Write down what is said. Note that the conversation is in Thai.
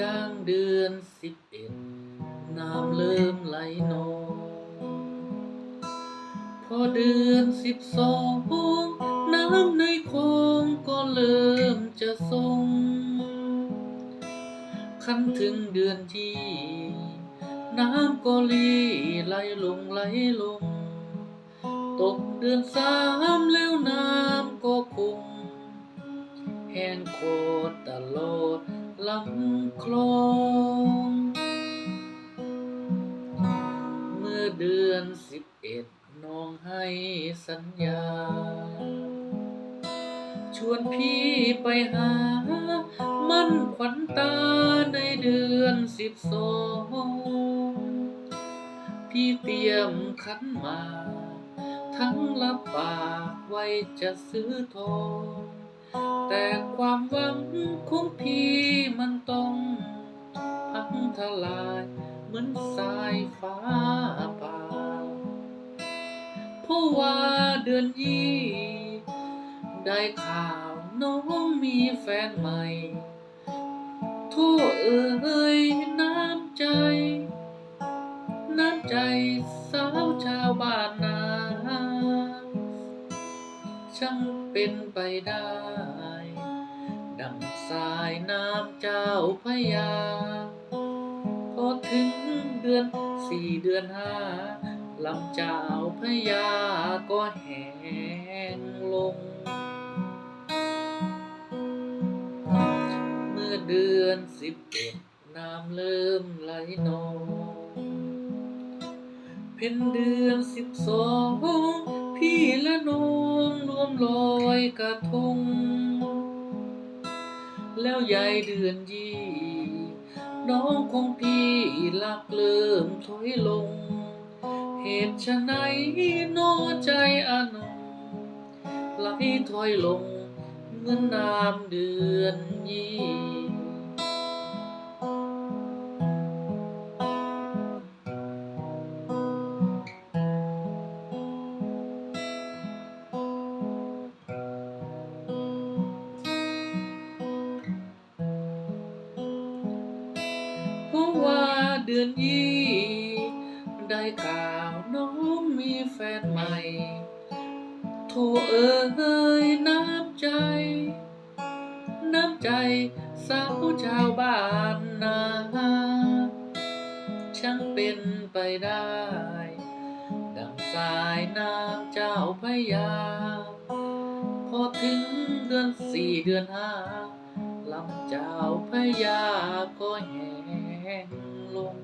ย่างเดือนสิบเอ็ดน้ำเริ่มไหลนองพอเดือนสิบสองน้ำในคลองก็เริ่มจะทรงคันถึงเดือนที่น้ำก็ลีไหลลงไหลลง ตกเดือนสามแล้วน้ำก็คงแห้งโคตรตลอด ลำคลอง เมื่อเดือนสิบเอ็ดน้องให้สัญญา ชวนพี่ไปหา มั่นขวัญตาในเดือนสิบสองพี่เตรียมขันมา ทั้งรับปากไว้จะซื้อทอง แต่ความหวังของพี่มันต้องพังทลายเหมือนสายฟ้าผ่าเพราะว่าเดือนยี่ได้ข่าวน้องมีแฟนใหม่ โทษเอ่ยน ช่างเป็นไปได้ ดังสายน้ำเจ้าพยา พอถึงเดือนสี่เดือนห้าลำเจ้าพยาก็แห้งลง เมื่อเดือนสิบเอ็ดน้ำเริ่มไหลนอง เป็นเดือนสิบสอง ละนองรวมลอยกระทง แล้วยายเดือนยี่ น้องของพี่หลักเริ่มถอยลง เหตุฉะไหนโนใจอานงไหลถอยลงเหมือนน้ำเดือนยี่ เดือนยี่ ได้ข่าวน้องมีแฟนใหม่ โทเอ่ยน้ำใจ น้ำใจสาวชาวบ้านนาช่างเป็นไปได้ ดังสายน้ำเจ้าพยา พอถึงเดือนสี่เดือนห้าลำเจ้าพยาก็แห แห้งลง